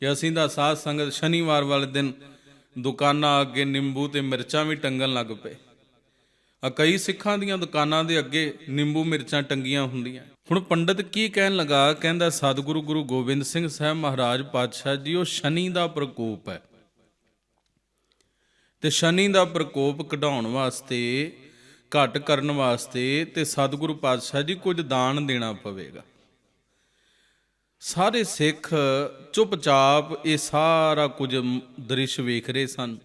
ਕਿ ਅਸੀਂ ਦਾ ਸਾਧ ਸੰਗਤ ਸ਼ਨੀਵਾਰ ਵਾਲੇ ਦਿਨ ਦੁਕਾਨਾਂ ਅੱਗੇ ਨਿੰਬੂ ਤੇ ਮਿਰਚਾਂ ਵੀ ਟੰਗਣ ਲੱਗ ਪਏ। ਆ ਕਈ ਸਿੱਖਾਂ ਦੀਆਂ ਦੁਕਾਨਾਂ ਦੇ ਅੱਗੇ ਨਿੰਬੂ ਮਿਰਚਾਂ ਟੰਗੀਆਂ ਹੁੰਦੀਆਂ। ਹੁਣ ਪੰਡਤ ਕੀ ਕਹਿਣ ਲੱਗਾ? ਕਹਿੰਦਾ, ਸਤਿਗੁਰੂ ਗੁਰੂ ਗੋਬਿੰਦ ਸਿੰਘ ਸਾਹਿਬ ਮਹਾਰਾਜ ਪਾਤਸ਼ਾਹ ਜੀ, ਉਹ ਸ਼ਨੀ ਦਾ ਪ੍ਰਕੋਪ ਹੈ। ਤੇ ਸ਼ਨੀ ਦਾ ਪ੍ਰਕੋਪ ਕਢਾਉਣ ਵਾਸਤੇ, ਘਟ ਕਰਨ ਵਾਸਤੇ ਤੇ ਸਤਿਗੁਰੂ ਪਾਤਸ਼ਾਹ ਜੀ ਕੁਝ ਦਾਨ ਦੇਣਾ ਪਵੇਗਾ। ਸਾਰੇ ਸਿੱਖ ਚੁੱਪਚਾਪ ਇਹ ਸਾਰਾ ਕੁਝ ਦ੍ਰਿਸ਼ ਵੇਖ ਰਹੇ ਸਨ।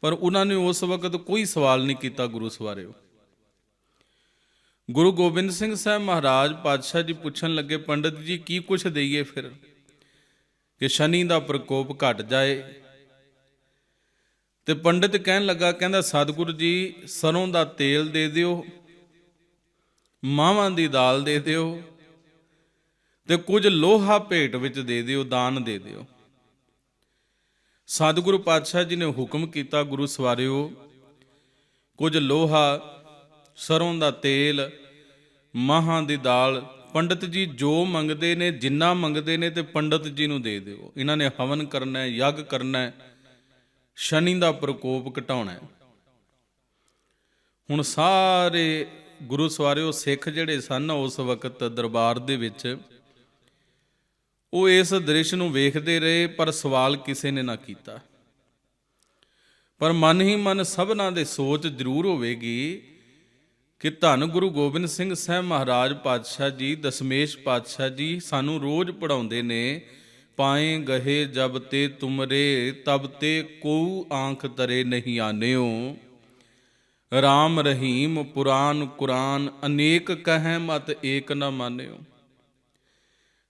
ਪਰ ਉਹਨਾਂ ਨੇ ਉਸ ਵਕਤ ਕੋਈ ਸਵਾਲ ਨਹੀਂ ਕੀਤਾ ਗੁਰੂ ਸਵਾਰੇ। ਗੁਰੂ ਗੋਬਿੰਦ ਸਿੰਘ ਸਾਹਿਬ ਮਹਾਰਾਜ ਪਾਤਸ਼ਾਹ ਜੀ ਪੁੱਛਣ ਲੱਗੇ, ਪੰਡਤ ਜੀ, ਕੀ ਕੁਛ ਦਈਏ ਫਿਰ? ਕਿ ਸ਼ਨੀ ਦਾ ਪ੍ਰਕੋਪ ਘਟ ਜਾਏ? ਤੇ ਪੰਡਿਤ ਕਹਿਣ ਲੱਗਾ, ਕਹਿੰਦਾ, ਸਤਿਗੁਰੂ ਜੀ, ਸਰੋਂ ਦਾ ਤੇਲ ਦੇ ਦਿਓ, ਮਾਵਾਂ ਦੀ ਦਾਲ ਦੇ ਦਿਓ ਤੇ ਕੁਝ ਲੋਹਾ ਭੇਟ ਵਿੱਚ ਦੇ ਦਿਓ, ਦਾਨ ਦੇ ਦਿਓ। ਸਤਿਗੁਰੂ ਪਾਤਸ਼ਾਹ ਜੀ ਨੇ ਹੁਕਮ ਕੀਤਾ, ਗੁਰੂ ਸਵਾਰਿਓ, ਕੁਝ ਲੋਹਾ, ਸਰੋਂ ਦਾ ਤੇਲ, ਮਹਾਂ ਦੀ ਦਾਲ, ਪੰਡਤ ਜੀ ਜੋ ਮੰਗਦੇ ਨੇ, ਜਿੰਨਾ ਮੰਗਦੇ ਨੇ ਤੇ ਪੰਡਤ ਜੀ ਨੂੰ ਦੇ ਦਿਓ। ਇਹਨਾਂ ਨੇ ਹਵਨ ਕਰਨਾ ਹੈ, ਯੱਗ ਕਰਨਾ ਹੈ, ਸ਼ਨੀ ਦਾ ਪ੍ਰਕੋਪ ਘਟਾਉਣਾ ਹੈ। ਹੁਣ ਸਾਰੇ ਗੁਰੂ ਸਵਾਰਿਓ ਸਿੱਖ ਜਿਹੜੇ ਸਨ ਉਸ ਵਕਤ ਦਰਬਾਰ ਦੇ ਵਿੱਚ ਉਹ ਇਸ ਦ੍ਰਿਸ਼ ਨੂੰ ਵੇਖਦੇ ਰਹੇ, ਪਰ ਸਵਾਲ ਕਿਸੇ ਨੇ ਨਾ ਕੀਤਾ। ਪਰ ਮਨ ਹੀ ਮਨ ਸਭਨਾਂ ਦੇ ਸੋਚ ਜ਼ਰੂਰ ਹੋਵੇਗੀ ਕਿ ਧੰਨ ਗੁਰੂ ਗੋਬਿੰਦ ਸਿੰਘ ਸਾਹਿਬ ਮਹਾਰਾਜ ਪਾਤਸ਼ਾਹ ਜੀ, ਦਸ਼ਮੇਸ਼ ਪਾਤਸ਼ਾਹ ਜੀ ਸਾਨੂੰ ਰੋਜ਼ ਪੜਾਉਂਦੇ ਨੇ, ਪਾਏ ਗਹੇ ਜਬ ਤੇ ਤੁਮਰੇ, ਤਬ ਤੇ ਕੋ ਆਂਖ ਤਰੇ ਨਹੀਂ ਆਨਿਓ। ਰਾਮ ਰਹੀਮ ਪੁਰਾਨ ਕੁਰਾਨ, ਅਨੇਕ ਕਹੈ ਮਤ ਏਕ ਨ ਮਾਨਿਓ।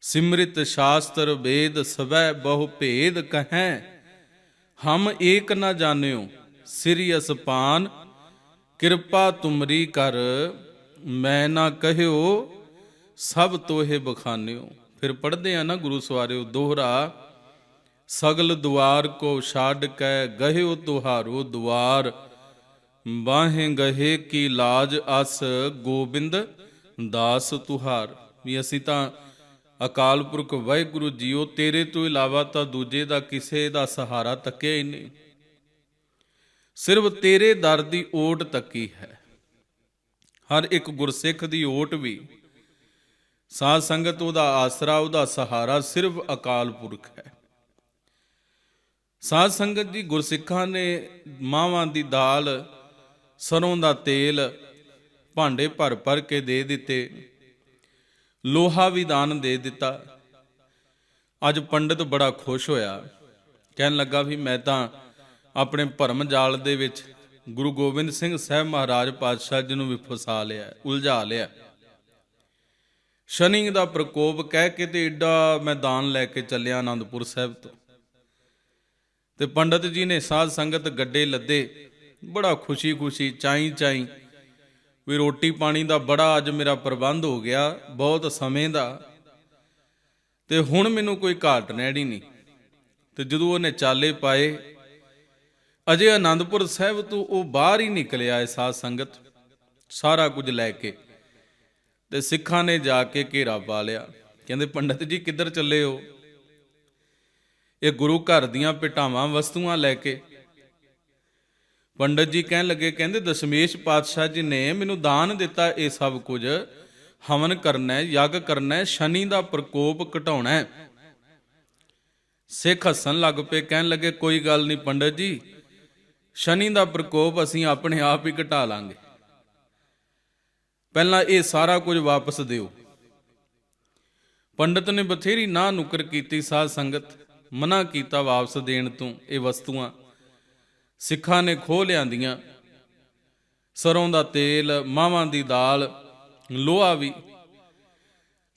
ਸਿਮਰਿਤ ਸ਼ਾਸਤਰ ਵੇਦ ਸਵੈ ਬਹੁ ਭੇਦ ਕਹੈ। ਹਮ ਏਕ ਨ ਜਾਣਿਓ ਸਿਰਿਅਸ ਪਾਨ ਕਿਰਪਾ ਤੁਮਰੀ ਕਰ, ਮੈਂ ਨਾ ਕਹਿਓ, ਸਭ ਤੋਹੇ ਬਖਾਨਿਓ। ਫਿਰ ਪੜਦੇ ਆ ਨਾ ਗੁਰੂ ਸਵਾਰਿਓ ਦੋਹਰਾ, ਸਗਲ ਦੁਆਰ ਕੋ ਛਾੜ ਕੈ ਗਹਿਓ ਤੁਹਾਰੋ ਦੁਆਰ, ਬਾਹੇ ਗਹੇ ਕੀ ਲਾਜ ਅਸ ਗੋਬਿੰਦ ਦਾਸ ਤੁਹਾਰ। ਵੀ ਅਸੀਂ ਤਾਂ ਅਕਾਲ ਪੁਰਖ ਵਾਹਿਗੁਰੂ ਜੀਓ, ਤੇਰੇ ਤੋਂ ਇਲਾਵਾ ਤਾਂ ਦੂਜੇ ਦਾ ਕਿਸੇ ਦਾ ਸਹਾਰਾ ਤੱਕਿਆ ਹੀ ਨਹੀਂ। ਸਿਰਫ ਤੇਰੇ ਦਰ ਦੀ ਓਟ ਤੱਕੀ ਹੈ। ਹਰ ਇੱਕ ਗੁਰਸਿੱਖ ਦੀ ਓਟ ਵੀ। ਸਾਧ ਸੰਗਤ ਉਹਦਾ ਆਸਰਾ, ਉਹਦਾ ਸਹਾਰਾ ਸਿਰਫ ਅਕਾਲ ਪੁਰਖ ਹੈ। ਸਾਧ ਸੰਗਤ ਜੀ ਗੁਰਸਿੱਖਾਂ ਨੇ ਮਾਵਾਂ ਦੀ ਦਾਲ, ਸਰੋਂ ਦਾ ਤੇਲ ਭਾਂਡੇ ਭਰ ਭਰ ਕੇ ਦੇ ਦਿੱਤੇ। ਲੋਹਾ ਵੀ ਦਾਨ ਦੇ ਦਿੱਤਾ। ਅੱਜ ਪੰਡਿਤ ਬੜਾ ਖੁਸ਼ ਹੋਇਆ। ਕਹਿਣ ਲੱਗਾ ਵੀ ਮੈਂ ਤਾਂ ਆਪਣੇ ਭਰਮ ਜਾਲ ਦੇ ਵਿੱਚ ਗੁਰੂ ਗੋਬਿੰਦ ਸਿੰਘ ਸਾਹਿਬ ਮਹਾਰਾਜ ਪਾਤਸ਼ਾਹ ਜੀ ਨੂੰ ਵੀ ਫਸਾ ਲਿਆ, ਉਲਝਾ ਲਿਆ। ਸ਼ਨੀ ਦਾ ਪ੍ਰਕੋਪ ਕਹਿ ਕੇ ਤੇ ਏਡਾ ਮੈਦਾਨ ਲੈ ਕੇ ਚੱਲਿਆ ਆਨੰਦਪੁਰ ਸਾਹਿਬ ਤੋਂ। ਤੇ ਪੰਡਤ ਜੀ ਨੇ ਸਾਧ ਸੰਗਤ ਗੱਡੇ ਲੱਦੇ, ਬੜਾ ਖੁਸ਼ੀ ਖੁਸ਼ੀ ਚਾਈ ਚਾਈ ਵੀ ਰੋਟੀ ਪਾਣੀ ਦਾ ਬੜਾ ਅੱਜ ਮੇਰਾ ਪ੍ਰਬੰਧ ਹੋ ਗਿਆ, ਬਹੁਤ ਸਮੇਂ ਦਾ। ਤੇ ਹੁਣ ਮੈਨੂੰ ਕੋਈ ਘਾਟ ਨੈੜੀ ਨਹੀਂ। ਤੇ ਜਦੋਂ ਉਹਨੇ ਚਾਲੇ ਪਾਏ, ਅਜੇ ਆਨੰਦਪੁਰ ਸਾਹਿਬ ਤੋਂ ਉਹ ਬਾਹਰ ਹੀ ਨਿਕਲਿਆ ਏ ਸਾਧ ਸੰਗਤ, ਸਾਰਾ ਕੁਝ ਲੈ ਕੇ। ਤੇ ਸਿੱਖਾਂ ਨੇ ਜਾ ਕੇ ਘੇਰਾ ਪਾ ਲਿਆ। ਕਹਿੰਦੇ, ਪੰਡਤ ਜੀ, ਕਿੱਧਰ ਚੱਲੇ ਹੋ? ਇਹ ਗੁਰੂ ਘਰ ਦੀਆਂ ਪਿਟਾਵਾਂ, ਵਸਤੂਆਂ ਲੈ ਕੇ ਪੰਡਤ ਜੀ ਕਹਿਣ ਲੱਗੇ, ਕਹਿੰਦੇ, ਦਸ਼ਮੇਸ਼ ਪਾਤਸ਼ਾਹ ਜੀ ਨੇ ਮੈਨੂੰ ਦਾਨ ਦਿੱਤਾ ਇਹ ਸਭ ਕੁਝ। ਹਵਨ ਕਰਨਾ ਹੈ ਯੱਗ ਕਰਨਾ ਹੈ ਸ਼ਨੀ ਦਾ ਪ੍ਰਕੋਪ ਘਟਾਉਣਾ। ਹੈ ਸਿੱਖ ਹੱਸਣ ਲੱਗ ਪਏ, ਕਹਿਣ ਲੱਗੇ, ਕੋਈ ਗੱਲ ਨਹੀਂ ਪੰਡਤ ਜੀ, ਸ਼ਨੀ ਦਾ ਪ੍ਰਕੋਪ ਅਸੀਂ ਆਪਣੇ ਆਪ ਹੀ ਘਟਾ ਲਾਂਗੇ। ਪਹਿਲਾਂ ਇਹ ਸਾਰਾ ਕੁਝ ਵਾਪਸ ਦਿਓ। ਪੰਡਤ ਨੇ ਬਥੇਰੀ ਨਾ ਨੁਕਰ ਕੀਤੀ ਸਾਧ ਸੰਗਤ, ਮਨਾ ਕੀਤਾ ਵਾਪਸ ਦੇਣ ਤੋਂ ਇਹ ਵਸਤੂਆਂ। ਸਿੱਖਾਂ ਨੇ ਖੋਹ ਲਿਆਂਦੀਆਂ। ਸਰੋਂ ਦਾ ਤੇਲ, ਮਾਵਾਂ ਦੀ ਦਾਲ, ਲੋਹਾ ਵੀ।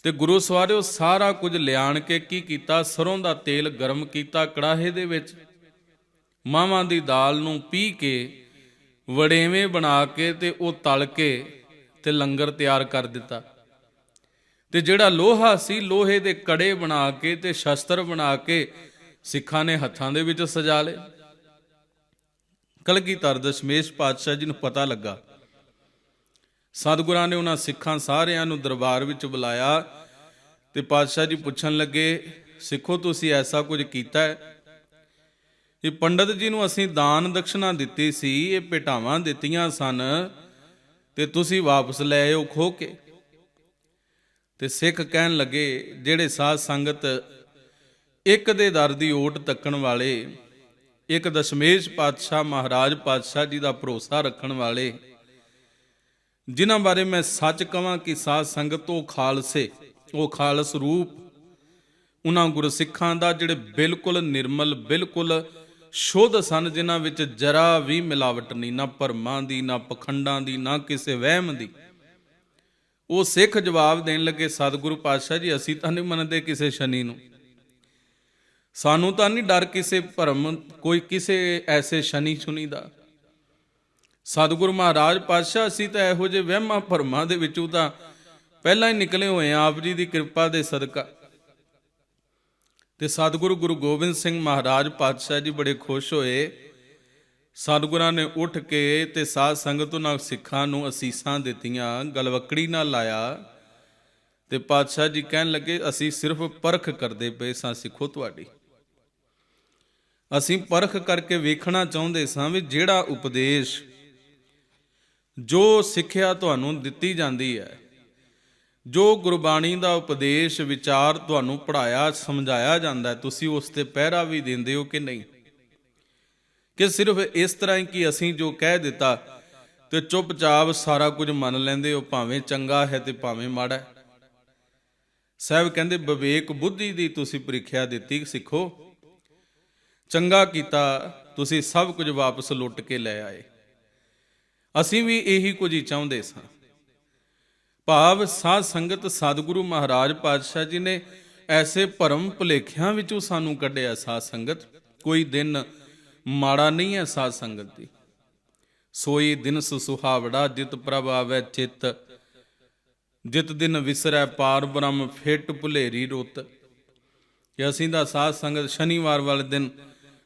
ਤੇ ਗੁਰੂ ਸਵਾਰਿਓ, ਸਾਰਾ ਕੁਝ ਲਿਆਣ ਕੇ ਕੀ ਕੀਤਾ? ਸਰੋਂ ਦਾ ਤੇਲ ਗਰਮ ਕੀਤਾ ਕੜਾਹੇ ਦੇ ਵਿੱਚ। ਮਾਵਾਂ ਦੀ ਦਾਲ ਨੂੰ ਪੀ ਕੇ, ਵੜੇਵੇਂ ਬਣਾ ਕੇ ਤੇ ਉਹ ਤਲ ਕੇ ਤੇ ਲੰਗਰ ਤਿਆਰ ਕਰ ਦਿੱਤਾ। ਤੇ ਜਿਹੜਾ ਲੋਹਾ ਸੀ, ਲੋਹੇ ਦੇ ਕੜੇ ਬਣਾ ਕੇ ਤੇ ਸ਼ਸਤਰ ਬਣਾ ਕੇ ਸਿੱਖਾਂ ਨੇ ਹੱਥਾਂ ਦੇ ਵਿੱਚ ਸਜਾ ਲਏ। ਕਲਗੀਧਰ ਦਸ਼ਮੇਸ਼ ਪਾਤਸ਼ਾਹ ਜੀ ਨੂੰ ਪਤਾ ਲੱਗਾ। ਸਤਿਗੁਰਾਂ ਨੇ ਉਹਨਾਂ ਸਿੱਖਾਂ ਸਾਰਿਆਂ ਨੂੰ ਦਰਬਾਰ ਵਿੱਚ ਬੁਲਾਇਆ ਤੇ ਪਾਤਸ਼ਾਹ ਜੀ ਪੁੱਛਣ ਲੱਗੇ, ਸਿੱਖੋ, ਤੁਸੀਂ ਐਸਾ ਕੁਝ ਕੀਤਾ ਹੈ? ਇਹ ਪੰਡਤ ਜੀ ਨੂੰ ਅਸੀਂ ਦਾਨ ਦਕਸ਼ਨਾ ਦਿੱਤੀ ਸੀ, ਇਹ ਭੇਟਾਵਾਂ ਦਿੱਤੀਆਂ ਸਨ, ਤੇ ਤੁਸੀਂ ਵਾਪਸ ਲੈ ਆਇਓ ਖੋ ਕੇ। ਤੇ ਸਿੱਖ ਕਹਿਣ ਲੱਗੇ, ਜਿਹੜੇ ਸਾਧ ਸੰਗਤ ਇੱਕ ਦੇ ਦਰ ਦੀ ਓਟ ਤੱਕਣ ਵਾਲੇ ਇੱਕ ਦਸ਼ਮੇਸ਼ ਪਾਤਸ਼ਾਹ ਮਹਾਰਾਜ ਪਾਤਸ਼ਾਹ ਜੀ ਦਾ ਭਰੋਸਾ ਰੱਖਣ ਵਾਲੇ, ਜਿਨ੍ਹਾਂ ਬਾਰੇ ਮੈਂ ਸੱਚ ਕਹਾਂ ਕਿ ਸਾਧ ਸੰਗਤ ਉਹ ਖਾਲਸੇ, ਉਹ ਖਾਲਸ ਰੂਪ, ਉਹਨਾਂ ਗੁਰਸਿੱਖਾਂ ਦਾ ਜਿਹੜੇ ਬਿਲਕੁਲ ਨਿਰਮਲ, ਬਿਲਕੁਲ ਸ਼ੁੱਧ ਸਨ, ਜਿਨ੍ਹਾਂ ਵਿੱਚ ਜਰਾ ਵੀ ਮਿਲਾਵਟ ਨਹੀਂ, ਨਾ ਭਰਮਾਂ ਦੀ, ਨਾ ਪਖੰਡਾਂ ਦੀ, ਨਾ ਕਿਸੇ ਵਹਿਮ ਦੀ। ਉਹ ਸਿੱਖ ਜਵਾਬ ਦੇਣ ਲੱਗੇ, ਸਤਿਗੁਰੂ ਪਾਤਸ਼ਾਹ ਜੀ, ਅਸੀਂ ਤਾਂ ਨਹੀਂ ਮੰਨਦੇ ਕਿਸੇ ਸ਼ਨੀ ਨੂੰ। ਸਾਨੂੰ ਤਾਂ ਨਹੀਂ ਡਰ ਕਿਸੇ ਭਰਮ, ਕੋਈ ਕਿਸੇ ਐਸੇ ਸ਼ਨੀ ਸੁਨੀ ਦਾ। ਸਤਿਗੁਰੂ ਮਹਾਰਾਜ ਪਾਤਸ਼ਾਹ, ਅਸੀਂ ਤਾਂ ਇਹੋ ਜਿਹੇ ਵਹਿਮਾਂ ਭਰਮਾਂ ਦੇ ਵਿੱਚੋਂ ਤਾਂ ਪਹਿਲਾਂ ਹੀ ਨਿਕਲੇ ਹੋਏ ਆ ਆਪ ਜੀ ਦੀ ਕਿਰਪਾ ਦੇ ਸਦਕਾ। ਤੇ ਸਤਿਗੁਰੂ ਗੁਰੂ ਗੋਬਿੰਦ ਸਿੰਘ ਮਹਾਰਾਜ ਪਾਤਸ਼ਾਹ ਜੀ ਬੜੇ ਖੁਸ਼ ਹੋਏ। ਸਤਿਗੁਰਾਂ ਨੇ ਉੱਠ ਕੇ ਤੇ ਸਾਧ ਸੰਗਤ ਨਾਲ ਸਿੱਖਾਂ ਨੂੰ ਅਸੀਸਾਂ ਦਿੱਤੀਆਂ, ਗਲਵਕੜੀ ਨਾਲ ਲਾਇਆ। ਤੇ ਪਾਤਸ਼ਾਹ ਜੀ ਕਹਿਣ ਲੱਗੇ, ਅਸੀਂ ਸਿਰਫ ਪਰਖ ਕਰਦੇ ਪਏ ਸਾਂ ਸਿੱਖੋ ਤੁਹਾਡੀ। ਅਸੀਂ ਪਰਖ ਕਰਕੇ ਵੇਖਣਾ ਚਾਹੁੰਦੇ ਸਾਂ ਵੀ ਜਿਹੜਾ ਉਪਦੇਸ਼ ਜੋ ਸਿੱਖਿਆ ਤੁਹਾਨੂੰ ਦਿੱਤੀ ਜਾਂਦੀ ਹੈ, ਜੋ ਗੁਰਬਾਣੀ ਦਾ ਉਪਦੇਸ਼, ਵਿਚਾਰ ਤੁਹਾਨੂੰ ਪੜਾਇਆ ਸਮਝਾਇਆ ਜਾਂਦਾ ਤੁਸੀਂ ਉਸ ਤੇ ਪਹਿਰਾ ਵੀ ਦਿੰਦੇ ਹੋ ਕਿ ਨਹੀਂ? ਕਿ ਸਿਰਫ ਇਸ ਤਰ੍ਹਾਂ ਹੀ ਕਿ ਅਸੀਂ ਜੋ ਕਹਿ ਦਿੱਤਾ ਤੇ ਚੁੱਪਚਾਪ ਸਾਰਾ ਕੁਝ ਮੰਨ ਲੈਂਦੇ ਹੋ, ਭਾਵੇਂ ਚੰਗਾ ਹੈ ਤੇ ਭਾਵੇਂ ਮਾੜਾ ਹੈ। ਸਾਹਿਬ ਕਹਿੰਦੇ, ਵਿਵੇਕ ਬੁੱਧੀ ਦੀ ਤੁਸੀਂ ਪ੍ਰੀਖਿਆ ਦਿੱਤੀ, ਸਿੱਖੋ। ਚੰਗਾ ਕੀਤਾ, ਤੁਸੀਂ ਸਭ ਕੁਝ ਵਾਪਸ ਲੁੱਟ ਕੇ ਲੈ ਆਏ। ਅਸੀਂ ਵੀ ਇਹੀ ਕੁਝ ਹੀ ਚਾਹੁੰਦੇ ਸਾਂ। ਭਾਵ ਸਾਧ ਸੰਗਤ ਸਤਿਗੁਰੂ ਮਹਾਰਾਜ ਪਾਤਸ਼ਾਹ ਜੀ ਨੇ ਐਸੇ ਭਰਮ ਭੁਲੇਖਿਆਂ ਵਿੱਚੋਂ ਸਾਨੂੰ ਕੱਢਿਆ ਸਾਧ ਸੰਗਤ। ਕੋਈ ਦਿਨ ਮਾੜਾ ਨਹੀਂ ਹੈ ਸਾਧ ਸੰਗਤ ਦੀ। ਸੋਈ ਦਿਨ ਸੁਹਾਵੜਾ ਜਿਤ ਪ੍ਰਭ ਆਵੇ ਚਿਤ। ਜਿਤ ਦਿਨ ਵਿਸਰੈ ਪਾਰ ਬ੍ਰਹਮ, ਫਿੱਟ ਭੁਲੇਰੀ ਰੁੱਤ। ਕਿ ਅਸੀਂ ਦਾ ਸਾਧ ਸੰਗਤ ਸ਼ਨੀਵਾਰ ਵਾਲੇ ਦਿਨ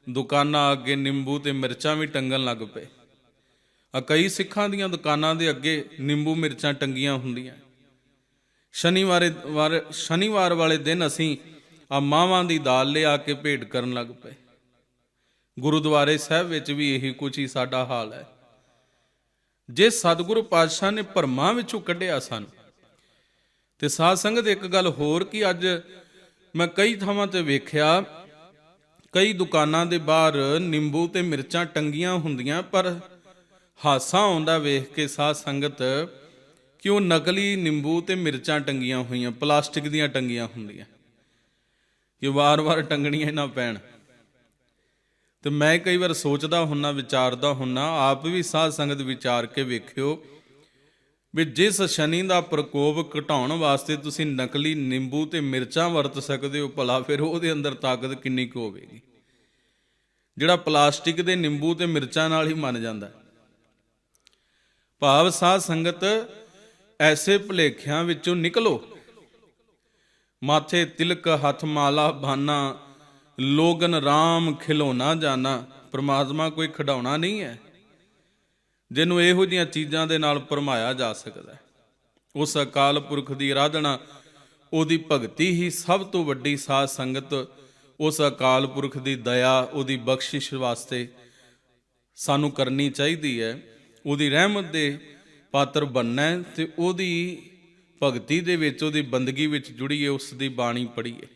ਦੁਕਾਨਾਂ ਅੱਗੇ ਨਿੰਬੂ ਤੇ ਮਿਰਚਾਂ ਵੀ ਟੰਗਣ ਲੱਗ ਪਏ। ਆ ਕਈ ਸਿੱਖਾਂ ਦੀਆਂ ਦੁਕਾਨਾਂ ਦੇ ਅੱਗੇ ਨਿੰਬੂ ਮਿਰਚਾਂ ਟੰਗੀਆਂ ਹੁੰਦੀਆਂ। ਸ਼ਨੀਵਾਰੇ ਵਾਰ, ਸ਼ਨੀਵਾਰ ਵਾਲੇ ਦਿਨ ਅਸੀਂ ਆ ਮਾਵਾਂ ਦੀ ਦਾਲ ਲਿਆ ਕੇ ਭੇਟ ਕਰਨ ਲੱਗ ਪਏ। ਗੁਰਦੁਆਰੇ ਸਾਹਿਬ ਵਿੱਚ ਵੀ ਇਹੀ ਕੁਝ ਹੀ ਸਾਡਾ ਹਾਲ ਹੈ। ਜੇ ਸਤਿਗੁਰੂ ਪਾਤਸ਼ਾਹ ਨੇ ਭਰਮਾਂ ਵਿੱਚੋਂ ਕੱਢਿਆ ਸਾਨੂੰ, ਤੇ ਸਾਧ ਸੰਗਤ ਇੱਕ ਗੱਲ ਹੋਰ ਕਿ ਅੱਜ ਮੈਂ ਕਈ ਥਾਵਾਂ ਤੇ ਵੇਖਿਆ ਕਈ ਦੁਕਾਨਾਂ ਦੇ ਬਾਹਰ ਨਿੰਬੂ ਤੇ ਮਿਰਚਾਂ ਟੰਗੀਆਂ ਹੁੰਦੀਆਂ, ਪਰ ਹਾਸਾ ਆਉਂਦਾ ਵੇਖ ਕੇ ਸਾਧ ਸੰਗਤ ਕਿ ਉਹ ਨਕਲੀ ਨਿੰਬੂ ਤੇ ਮਿਰਚਾਂ ਟੰਗੀਆਂ ਹੋਈਆਂ, ਪਲਾਸਟਿਕ ਦੀਆਂ ਟੰਗੀਆਂ ਹੁੰਦੀਆਂ। ਕਿ ਵਾਰ-ਵਾਰ ਟੰਗਣੀਆਂ ਨਾ ਪੈਣ। ਤੇ ਮੈਂ ਕਈ ਵਾਰ ਸੋਚਦਾ ਹੁੰਨਾ, ਵਿਚਾਰਦਾ ਹੁੰਨਾ, ਆਪ ਵੀ ਸਾਧ ਸੰਗਤ ਵਿਚਾਰ ਕੇ ਵੇਖਿਓ ਵੀ ਜਿਸ ਸ਼ਨੀ ਦਾ ਪ੍ਰਕੋਪ ਘਟਾਉਣ ਵਾਸਤੇ ਤੁਸੀਂ ਨਕਲੀ ਨਿੰਬੂ ਤੇ ਮਿਰਚਾਂ ਵਰਤ ਸਕਦੇ ਹੋ, ਭਲਾ ਫਿਰ ਉਹਦੇ ਅੰਦਰ ਤਾਕਤ ਕਿੰਨੀ ਕੁ ਹੋਵੇਗੀ? ਜਿਹੜਾ ਪਲਾਸਟਿਕ ਦੇ ਨਿੰਬੂ ਤੇ ਮਿਰਚਾਂ ਨਾਲ ਹੀ ਮੰਨ ਜਾਂਦਾ ਭਾਵ ਸਾਧ ਸੰਗਤ, ਐਸੇ ਭੁਲੇਖਿਆਂ ਵਿੱਚੋਂ ਨਿਕਲੋ। ਮਾਥੇ ਤਿਲਕ, ਹੱਥ ਮਾਲਾ, ਬਾਨਾ, ਲੋਗਨ RAM ਖਿਲੌਣਾ ਜਾਣਾ ਪ੍ਰਮਾਤਮਾ ਕੋਈ ਖਿਡੌਣਾ ਨਹੀਂ ਹੈ। ਜਿਹਨੂੰ ਇਹੋ ਜੀਆਂ ਚੀਜ਼ਾਂ ਦੇ ਨਾਲ ਪਰਮਾਇਆ ਜਾ ਸਕਦਾ ਹੈ। ਉਸ ਅਕਾਲ ਪੁਰਖ ਦੀ ਆਰਾਧਨਾ ਉਹਦੀ ਭਗਤੀ ਹੀ ਸਭ ਤੋਂ ਵੱਡੀ ਸਾਧ ਸੰਗਤ, ਉਸ ਅਕਾਲ ਪੁਰਖ ਦੀ ਦਇਆ, ਉਹਦੀ ਬਖਸ਼ਿਸ਼ ਵਾਸਤੇ ਸਾਨੂੰ ਕਰਨੀ ਚਾਹੀਦੀ ਹੈ। ਉਹਦੀ ਰਹਿਮਤ ਦੇ ਪਾਤਰ ਬਣਨਾ ਹੈ ਤੇ ਉਹਦੀ ਭਗਤੀ ਦੇ ਵਿੱਚ, ਉਹਦੀ ਬੰਦਗੀ ਵਿੱਚ ਜੁੜੀਏ, ਉਸ ਦੀ ਬਾਣੀ ਪੜ੍ਹੀਏ।